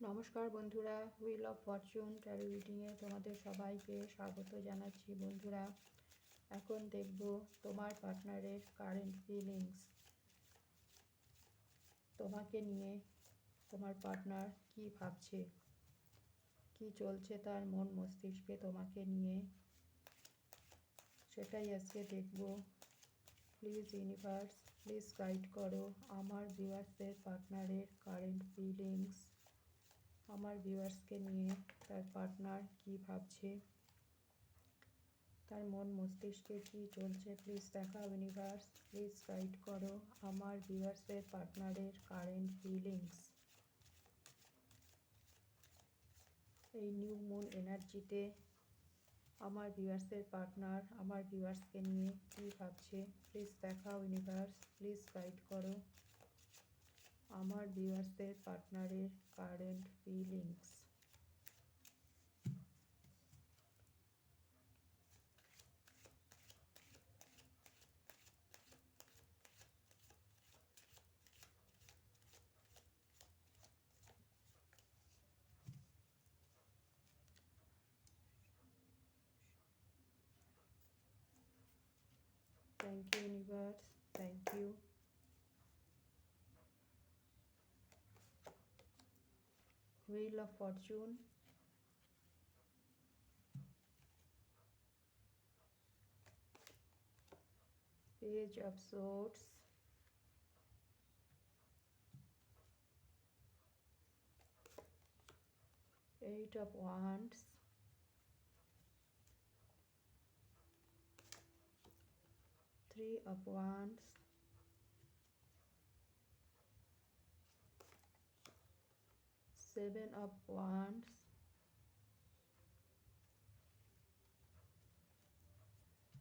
নমস্কার বন্ধুরা wheel of fortune tarot রিডিংয়ে তোমাদের সবাইকে স্বাগত জানাচ্ছি বন্ধুরা। এখন দেখব তোমার পার্টনারের কারেন্ট ফিলিংস তোমাকে নিয়ে তোমার পার্টনার কি ভাবছে? কি চলছে তার মন মস্তিষ্কে তোমাকে নিয়ে? সেটাই আজকে দেখব। প্লিজ ইউনিভার্স প্লিজ গাইড করো আমার ভিউয়ার্সদের পার্টনারের কারেন্ট ফিলিংস আমার ভিউয়ার্সকে নিয়ে তার পার্টনার কি ভাবছে? তার মন মস্তিষ্কে কি চলছে? প্লিজ দেখা, ইউনিভার্স, প্লিজ গাইড করো আমার ভিউয়ার্সের পার্টনারের কারেন্ট ফিলিংস। এই নিউ মুন এনার্জিতে আমার ভিউয়ার্সের পার্টনার আমার ভিউয়ার্সকে নিয়ে কি ভাবছে? প্লিজ দেখাও ইউনিভার্স, প্লিজ গাইড করো আমার ভিউয়ার্সদের পার্টনারের current feelings. Thank you, universe. Thank you. Wheel of Fortune. Page of Swords. Eight of Wands. Three of Wands. Seven of Wands.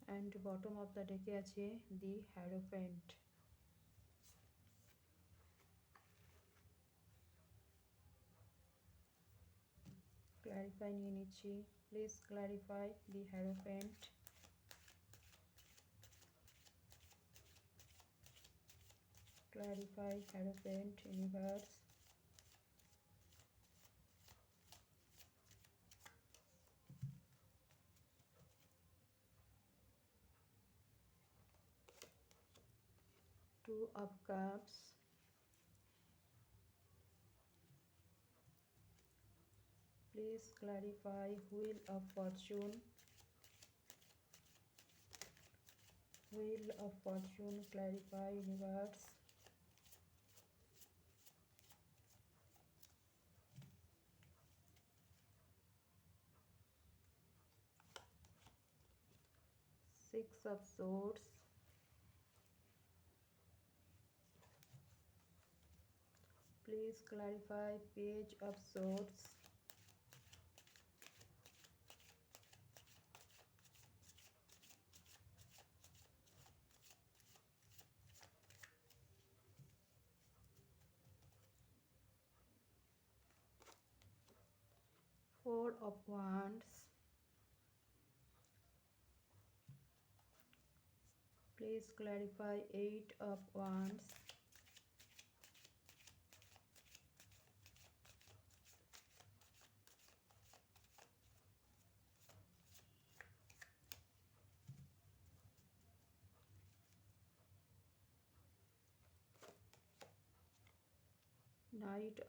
And bottom of the deck আছে the Hierophant. Clarify নিয়ে নিচ্ছি please clarify the Hierophant clarify hierophant universe two of cups. Please clarify wheel of fortune. Wheel of fortune clarify universe. Six of swords please clarify page of swords four of wands. Please clarify eight of wands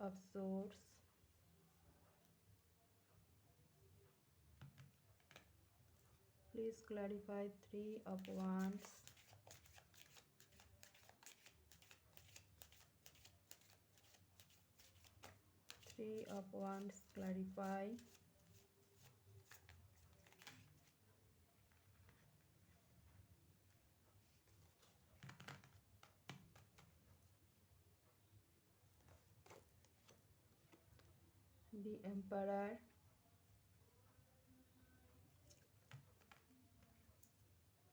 of source. Please clarify three of wands three of wands clarify emperor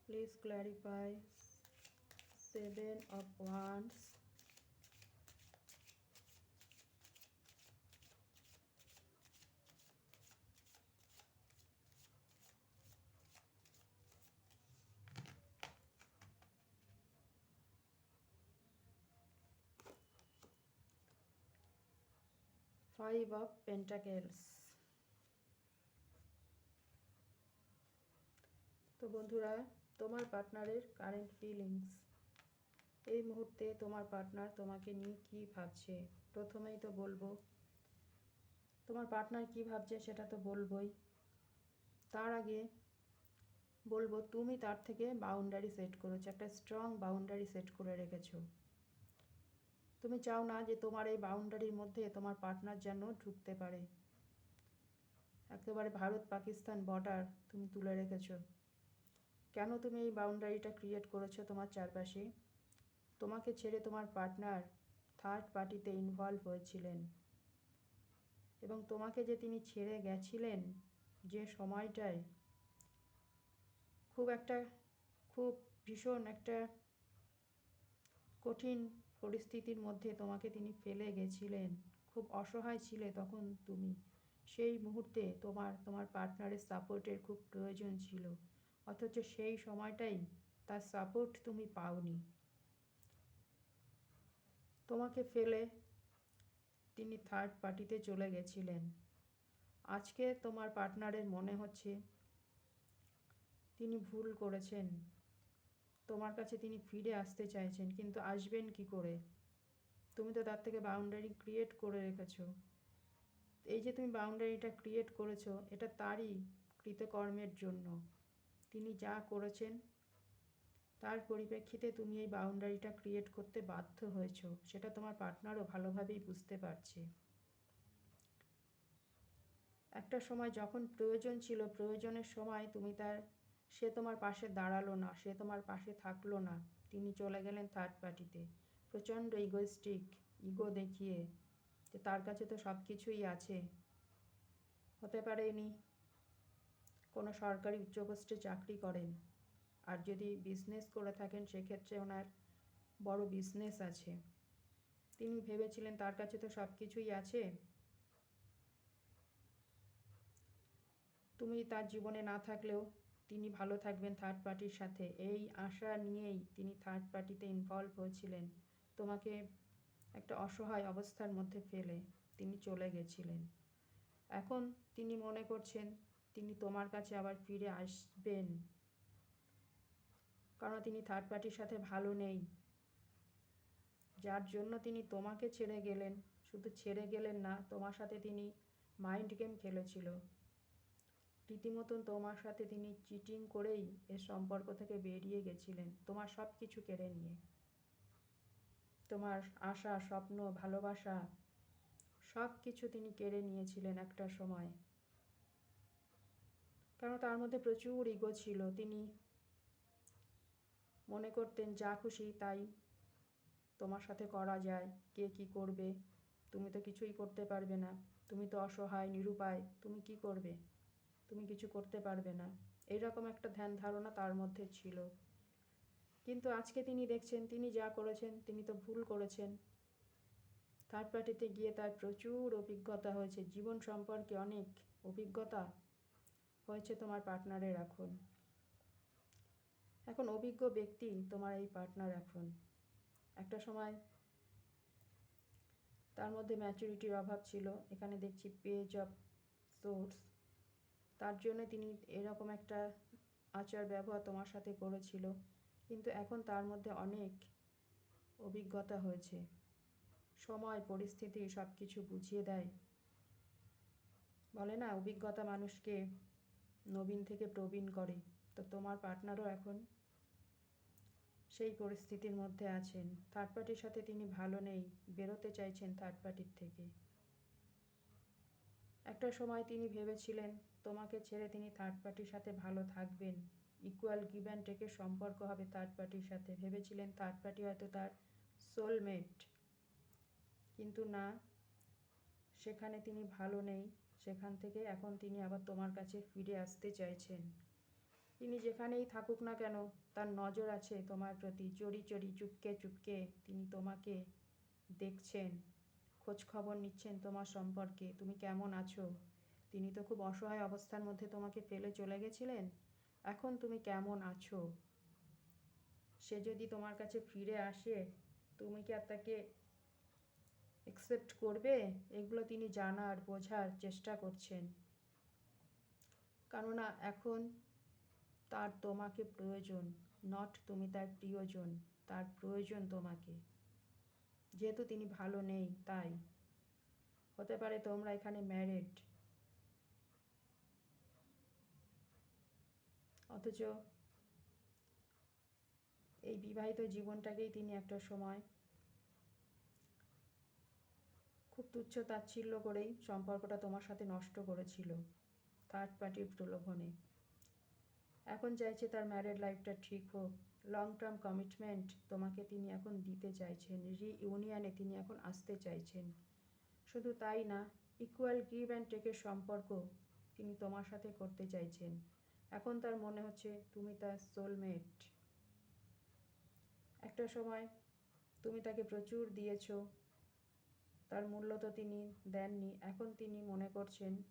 please clarify. Seven of wands five of pentacles তো বন্ধুরা, তোমার পার্টনারের current feelings এই মুহূর্তে তোমার partner তোমাকে নিয়ে কী ভাবছে? প্রথমেই তো বলব, তোমার পার্টনার কী ভাবছে সেটা তো বলবোই। তার আগে বলব, তুমি তার থেকে বাউন্ডারি সেট করেছ, একটা স্ট্রং বাউন্ডারি সেট করে রেখেছো। তুমি চাও না যে তোমার এই বাউন্ডারির মধ্যে তোমার পার্টনার যেন ঢুকতে পারে। একেবারে ভারত পাকিস্তান বর্ডার তুমি তুলে রেখেছ। কেন তুমি এই বাউন্ডারিটা ক্রিয়েট করেছ তোমার চারপাশে? তোমাকে ছেড়ে তোমার পার্টনার থার্ড পার্টিতে ইনভলভ হয়েছিলেন। এবং তোমাকে যে তিনি ছেড়ে গেছিলেন যে সময়টায় খুব একটা, খুব ভীষণ একটা কঠিন পরিস্থিতির মধ্যে তোমাকে তিনি ফেলে গেছিলেন। খুব অসহায় ছিলে তখন তুমি। সেই মুহূর্তে তোমার তোমার পার্টনারের সাপোর্টের খুব প্রয়োজন ছিল। অথচ সেই সময়টাই তার সাপোর্ট তুমি পাওনি। তোমাকে ফেলে তিনি থার্ড পার্টিতে চলে গেছিলেন। আজকে তোমার পার্টনারের মনে হচ্ছে তিনি ভুল করেছেন। তোমার কাছে তিনি ফিরে আসতে চাইছেন, কিন্তু আসবেন কি করে? তুমি তো তার থেকে বাউন্ডারি ক্রিয়েট করে রেখেছো। এই যে তুমি বাউন্ডারিটা ক্রিয়েট করেছ, এটা তারই কৃতকর্মের জন্য। তিনি যা করেছেন, তার পরিপ্রেক্ষিতে তুমি এই বাউন্ডারিটা ক্রিয়েট করতে বাধ্য হয়েছো। সেটা তোমার পার্টনারও ভালোভাবেই বুঝতে পারছে। একটা সময় যখন প্রয়োজন ছিল, প্রয়োজনের সময় তুমি তার সে তোমার পাশে দাঁড়াল না, সে তোমার পাশে থাকল না। তিনি চলে গেলেন থার্ড পার্টিতে প্রচণ্ড ইগোস্টিক ইগো দেখিয়ে যে তার কাছে তো সব কিছুই আছে। হতে পারে ইনি কোনো সরকারি উচ্চপোস্টে চাকরি করেন। আর যদি বিজনেস করে থাকেন, সেক্ষেত্রে ওনার বড় বিজনেস আছে। তিনি ভেবেছিলেন তার কাছে তো সব কিছুই আছে। তুমি তার জীবনে না থাকলেও তিনি ভালো থাকবেন থার্ড পার্টির সাথে। এই আশা নিয়েই তিনি থার্ড পার্টিতে ইনভলভ হয়েছিলেন। তোমাকে একটা অসহায় অবস্থার মধ্যে ফেলে তিনি চলে গেছিলেন। এখন তিনি মনে করছেন তিনি তোমার কাছে আবার ফিরে আসবেন। কারণ তিনি থার্ড পার্টির সাথে ভালো নেই। যার জন্য তিনি তোমাকে ছেড়ে গেলেন। শুধু ছেড়ে গেলেন না, তোমার সাথে তিনি মাইন্ড গেম খেলেছিল। রীতিমতন তোমার সাথে তিনি চিটিং করেই এ সম্পর্ক থেকে বেরিয়ে গেছিলেন, তোমার সব কিছু কেড়ে নিয়ে। তোমার আশা, স্বপ্ন, ভালোবাসা সব কিছু তিনি কেড়ে নিয়েছিলেন একটা সময়। কারণ তার মধ্যে প্রচুর ইগো ছিল, তিনি মনে করতেন যা খুশি তাই তোমার সাথে করা যায়, কে কি করবে, তুমি তো কিছুই করতে পারবে না, তুমি তো অসহায়, নিরুপায়, তুমি কি করবে? তুমি কিছু করতে পারবে না। এইরকম একটা ধ্যান ধারণা তার মধ্যে ছিল। কিন্তু আজকে তিনি দেখছেন, তিনি যা করেছেন, তিনি তো ভুল করেছেন। থার্ড পার্টিতে গিয়ে তার প্রচুর অভিজ্ঞতা হয়েছে। জীবন সম্পর্কে অনেক অভিজ্ঞতা হয়েছে তোমার পার্টনারের এখন। এখন অভিজ্ঞ ব্যক্তি তোমার এই পার্টনার এখন। একটা সময় তার মধ্যে ম্যাচুরিটির অভাব ছিল। এখানে দেখছি পেজ অফ সোর্স তার জন্য তিনি এরকম একটা আচার ব্যবহার তোমার সাথে করেছিল। কিন্তু এখন তার মধ্যে অনেক অভিজ্ঞতা হয়েছে। সময়, পরিস্থিতি সব কিছু বুঝিয়ে দেয়। বলে না, অভিজ্ঞতা মানুষকে নবীন থেকে প্রবীণ করে। তো তোমার পার্টনারও এখন সেই পরিস্থিতির মধ্যে আছেন। থার্ড পার্টির সাথে তিনি ভালো নেই, বেরোতে চাইছেন থার্ড পার্টির থেকে। একটা সময় তিনি ভেবেছিলেন তোমাকে ছেড়ে তিনি থার্ড পার্টির সাথে ভালো থাকবেন। ইকুয়াল গিভ অ্যান্ড টেকের সম্পর্ক হবে থার্ড পার্টির সাথে। ভেবেছিলেন থার্ড পার্টি হয়তো তার সোলমেট কিন্তু না, সেখানে তিনি ভালো নেই। সেখান থেকে এখন তিনি আবার তোমার কাছে ফিরে আসতে চাইছেন। তিনি যেখানেই থাকুক না কেন, তার নজর আছে তোমার প্রতি। চড়ি চড়ি, চুপকে চুপকে তিনি তোমাকে দেখছেন। খোঁজ খবর নিচ্ছেন তোমার সম্পর্কে। তুমি কেমন আছো? তিনি তো খুব অসহায় অবস্থার মধ্যে তোমাকে ফেলে চলে গেছিলেন। এখন তুমি কেমন আছো? সে যদি তোমার কাছে ফিরে আসে, তুমি কি আর তাকে অ্যাকসেপ্ট করবে? এগুলো তিনি জানার, বোঝার চেষ্টা করছেন। কেননা এখন তার তোমাকে প্রয়োজন নট তুমি তার প্রিয়জন, তার প্রয়োজন তোমাকে। যেহেতু তিনি ভালো নেই, তাই। হতে পারে তোমরা এখানে ম্যারেড অথচ এই বিবাহিত জীবনটাকেই তিনি একটা সময় খুব তুচ্ছ তাচ্ছিল্য করেই সম্পর্কটা তোমার সাথে নষ্ট করেছিল থার্ড পার্টির প্রলোভনে। এখন চাইছে তার ম্যারেড লাইফটা ঠিক হোক। লং টার্ম কমিটমেন্ট তোমাকে তিনি এখন দিতে চাইছেন রিইউনিয়নে তিনি এখন আসতে চাইছেন। শুধু তাই না ইকুয়াল গিভ অ্যান্ড টেকের সম্পর্ক তিনি তোমার সাথে করতে চাইছেন। এখন তার মনে হচ্ছে তুমি তার সোলমেট একটা সময় তুমি তাকে প্রচুর দিয়েছ, তার মূল্য তো তিনি দেননি, এখন তিনি মনে করছেন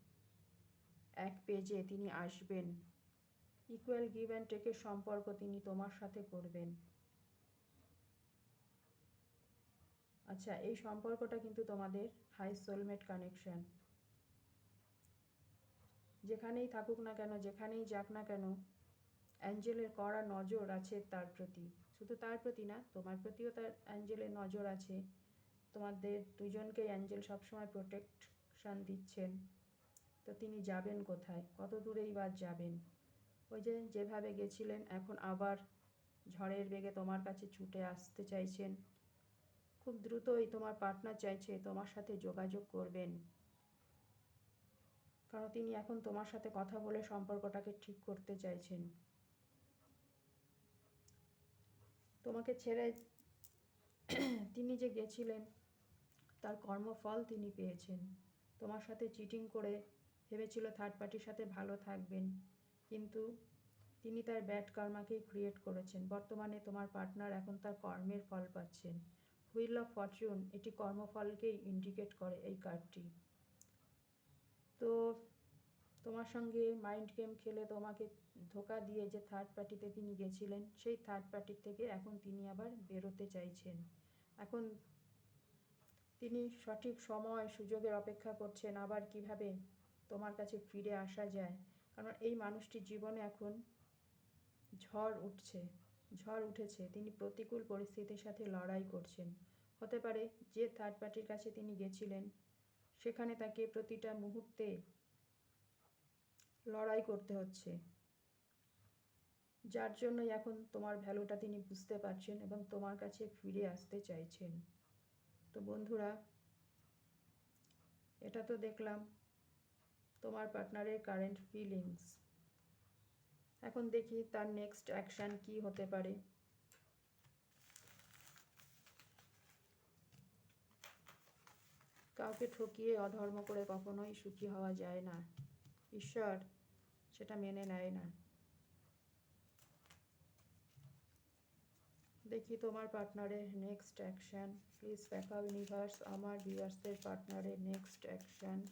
এক পেজে তিনি আসবেন। ইকুয়াল গিভ অ্যান্ড টেকের সম্পর্ক তিনি তোমার সাথে করবেন। আচ্ছা এই সম্পর্কটা কিন্তু তোমাদের হাই সোলমেট কানেকশন যেখানেই থাকুক না কেন, যেখানেই যাক না কেন, অ্যাঞ্জেলের কড়া নজর আছে তার প্রতি। শুধু তার প্রতি না, তোমার প্রতিও তার অ্যাঞ্জেলের নজর আছে। তোমাদের দুজনকেই অ্যাঞ্জেল সবসময় প্রোটেকশান দিচ্ছেন। তো তিনি যাবেন কোথায়? কত দূরেই বা যাবেন? ওই যে যেভাবে গেছিলেন, এখন আবার ঝড়ের বেগে তোমার কাছে ছুটে আসতে চাইছেন। খুব দ্রুতই তোমার পার্টনার চাইছে তোমার সাথে যোগাযোগ করবেন। কারণ তিনি এখন তোমার সাথে কথা বলে সম্পর্কটাকে ঠিক করতে চাইছেন। তোমাকে ছেড়ে তিনি যে গেছিলেন, তার কর্মফল তিনি পেয়েছেন। তোমার সাথে চিটিং করে ভেবেছিল থার্ড পার্টির সাথে ভালো থাকবেন, কিন্তু তিনি তার ব্যাড কর্মাকেই ক্রিয়েট করেছেন। বর্তমানে তোমার পার্টনার এখন তার কর্মের ফল পাচ্ছেন। হুইল অফ ফরচুন এটি কর্মফলকেই ইন্ডিকেট করে এই কার্ডটি তো তোমার সঙ্গে মাইন্ড গেম খেলে তোমাকে ধোকা দিয়ে যে থার্ড পার্টিতে তিনি গেছিলেন, সেই থার্ড পার্টির থেকে এখন তিনি আবার বেরোতে চাইছেন। এখন তিনি সঠিক সময়, সুযোগের অপেক্ষা করছেন আবার কীভাবে তোমার কাছে ফিরে আসা যায়। কারণ এই মানুষটির জীবনে এখন ঝড় উঠছে, ঝড় উঠেছে। তিনি প্রতিকূল পরিস্থিতির সাথে লড়াই করছেন। হতে পারে যে থার্ড পার্টির কাছে তিনি গেছিলেন সেখানে তাকে প্রতিটা মুহূর্তে লড়াই করতে হচ্ছে। যার জন্যই এখন তোমার ভ্যালুটা তিনি বুঝতে পারছেন এবং তোমার কাছে ফিরে আসতে চাইছেন। তো বন্ধুরা, এটা তো দেখলাম তোমার পার্টনারের কারেন্ট ফিলিংস। এখন দেখি তার নেক্সট অ্যাকশান কি হতে পারে। কাউকে ঠকিয়ে অধর্ম করে কখনোই সুখী হওয়া যায় না। ঈশ্বর সেটা মেনে নেয় না। দেখি তোমার পার্টনারের next action. Please pack universe, আমার ভিউয়ার্সদের পার্টনারের next action.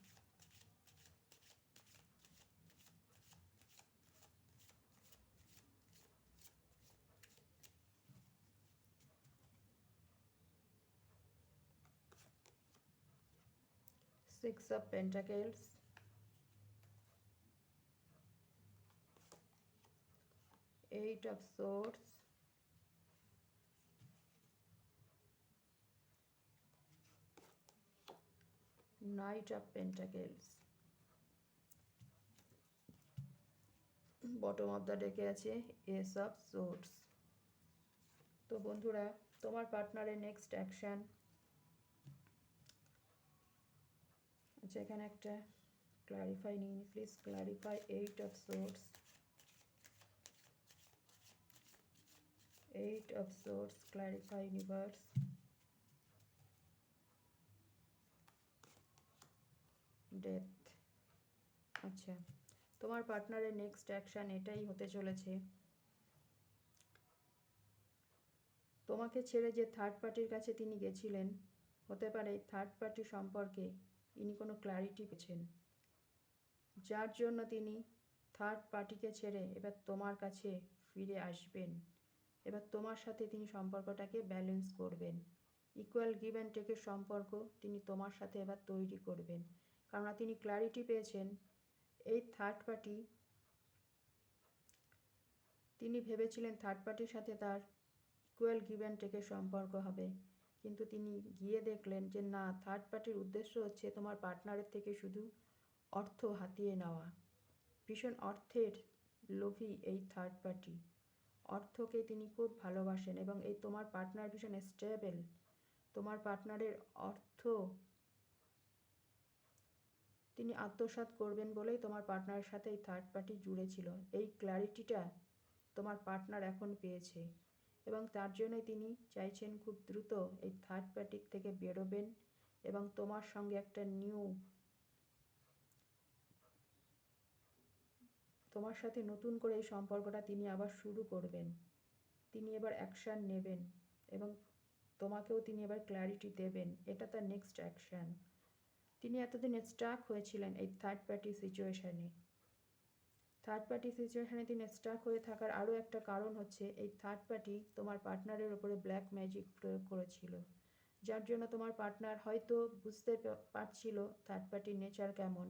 Six of Pentacles. Eight of Swords. Knight of Pentacles. Bottom of the ডেকে আছে এস অফ সোর্স তো বন্ধুরা তোমার পার্টনারের নেক্সট অ্যাকশান আচ্ছা এখানে একটা ক্লারিফাই নিয়ে নিই please clarify eight of swords eight of swords clarify universe death আচ্ছা তোমার পার্টনারের নেক্সট অ্যাকশান এটাই হতে চলেছে। তোমাকে ছেড়ে যে থার্ড পার্টির কাছে তিনি গেছিলেন, হতে পারে থার্ড পার্টি সম্পর্কে ইনি কোনো ক্ল্যারিটি পেয়েছেন। যার জন্য তিনি থার্ড পার্টিকে ছেড়ে এবার তোমার কাছে ফিরে আসবেন। এবার তোমার সাথে তিনি সম্পর্কটাকে ব্যালেন্স করবেন। ইকুয়াল গিভ অ্যান্ড টেকের সম্পর্ক তিনি তোমার সাথে এবার তৈরি করবেন। কেননা তিনি ক্ল্যারিটি পেয়েছেন। এই থার্ড পার্টি তিনি ভেবেছিলেন থার্ড পার্টির সাথে তার ইকুয়াল গিভ অ্যান্ড টেকের সম্পর্ক হবে। কিন্তু তিনি গিয়ে দেখলেন যে না থার্ড পার্টির উদ্দেশ্য হচ্ছে তোমার পার্টনারের থেকে শুধু অর্থ হাতিয়ে নেওয়া। ভীষণ অর্থের লোভী এই থার্ড পার্টি অর্থকে তিনি খুব ভালোবাসেন এবং এই তোমার পার্টনার ভীষণ স্টেবল তোমার পার্টনারের অর্থ তিনি আত্মসাৎ করবেন বলেই তোমার পার্টনারের সাথে এই থার্ড পার্টি জুড়ে ছিল। এই ক্ল্যারিটিটা তোমার পার্টনার এখন পেয়েছে। এবং তার জন্যই তিনি চাইছেন খুব দ্রুত এই থার্ড পার্টির থেকে বেরোবেন এবং তোমার সঙ্গে একটা নিউ তোমার সাথে নতুন করে এই সম্পর্কটা তিনি আবার শুরু করবেন। তিনি এবার অ্যাকশান নেবেন এবং তোমাকেও তিনি এবার ক্ল্যারিটি দেবেন। এটা তার নেক্সট অ্যাকশান তিনি এতদিন স্টাক হয়েছিলেন এই থার্ড পার্টি সিচুয়েশানে থার্ড পার্টি সিচুয়েশানে তিনি স্টাক হয়ে থাকার আরও একটা কারণ হচ্ছে, এই থার্ড পার্টি তোমার পার্টনারের ওপরে ব্ল্যাক ম্যাজিক প্রয়োগ করেছিল। যার জন্য তোমার পার্টনার হয়তো বুঝতে পারছিল থার্ড পার্টির নেচার কেমন।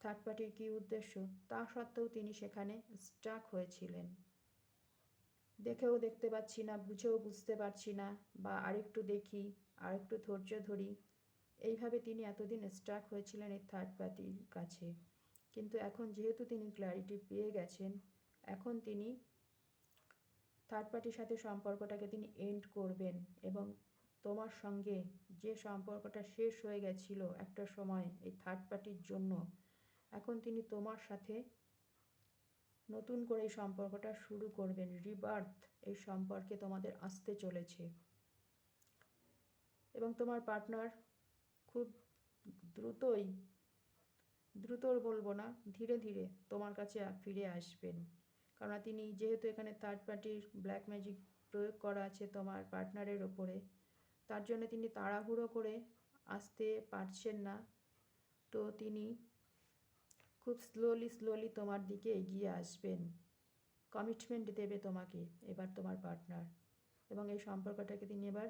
থার্ড পার্টির কী উদ্দেশ্য? তা সত্ত্বেও তিনি সেখানে স্টাক হয়েছিলেন। দেখেও দেখতে পাচ্ছি না, বুঝেও বুঝতে পারছি না, বা আরেকটু দেখি, আরেকটু ধৈর্য ধরি। এইভাবে তিনি এতদিন স্টাক হয়েছিলেন এই থার্ড পার্টির কাছে। কিন্তু এখন যেহেতু তিনি ক্ল্যারিটি পেয়ে গেছেন, এখন তিনি থার্ড পার্টির সাথে সম্পর্কটাকে তিনি এন্ড করবেন এবং তোমার সঙ্গে যে সম্পর্কটা শেষ হয়ে গেছিল একটা সময় এই থার্ড পার্টির জন্য, এখন তিনি তোমার সাথে নতুন করে এই সম্পর্কটা শুরু করবেন। রিবার্থ এই সম্পর্কে তোমাদের আসতে চলেছে। এবং তোমার পার্টনার খুব দ্রুতই দ্রুত বলব না, ধীরে ধীরে তোমার কাছে ফিরে আসবেন। কারণ তিনি যেহেতু এখানে থার্ড পার্টির ব্ল্যাক ম্যাজিক প্রয়োগ করা আছে তোমার পার্টনারের ওপরে, তার জন্য তিনি তাড়াহুড়ো করে আসতে পারছেন না। তো তিনি খুব স্লোলি স্লোলি তোমার দিকে এগিয়ে আসবেন। কমিটমেন্ট দেবে তোমাকে এবার তোমার পার্টনার এবং এই সম্পর্কটাকে তিনি এবার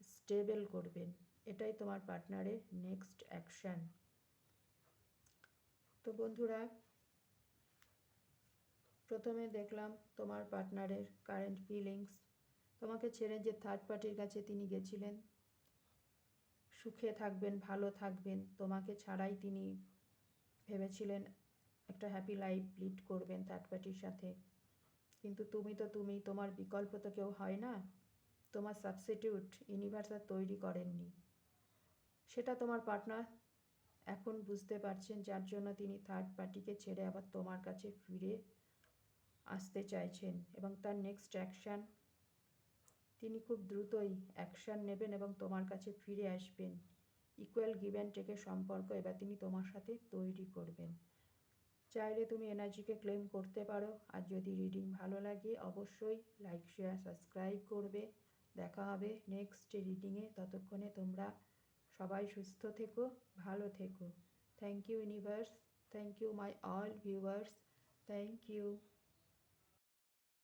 স্টেবল করবেন। এটাই তোমার পার্টনারের নেক্সট অ্যাকশান তো বন্ধুরা, প্রথমে দেখলাম তোমার পার্টনারের কারেন্ট ফিলিংস তোমাকে ছেড়ে যে থার্ড পার্টির কাছে তিনি গেছিলেন, সুখে থাকবেন, ভালো থাকবেন, তোমাকে ছাড়াই তিনি ভেবেছিলেন একটা হ্যাপি লাইফ লিড করবেন থার্ড পার্টির সাথে। কিন্তু তুমি তো তুমি, তোমার বিকল্প তো কেউ হয় না। তোমার সাবস্টিটিউট ইউনিভার্স আর তৈরি করেননি। সেটা তোমার পার্টনার এখন বুঝতে পারছেন যার জন্য তিনি থার্ড পার্টিকে ছেড়ে আবার তোমার কাছে ফিরে আসতে চাইছেন এবং তার নেক্সট অ্যাকশান তিনি খুব দ্রুতই অ্যাকশান নেবেন এবং তোমার কাছে ফিরে আসবেন। ইকুয়াল গিভ অ্যান্ড টেকের সম্পর্ক এবার তিনি তোমার সাথে তৈরি করবেন। চাইলে তুমি এনার্জিকে ক্লেম করতে পারো। আর যদি রিডিং ভালো লাগে, অবশ্যই লাইক শেয়ার সাবস্ক্রাইব করবে। দেখা হবে নেক্সট রিডিংয়ে ততক্ষণে তোমরা সবাই সুস্থ থেকো, ভালো থেকো। Thank you universe thank you my all viewers thank you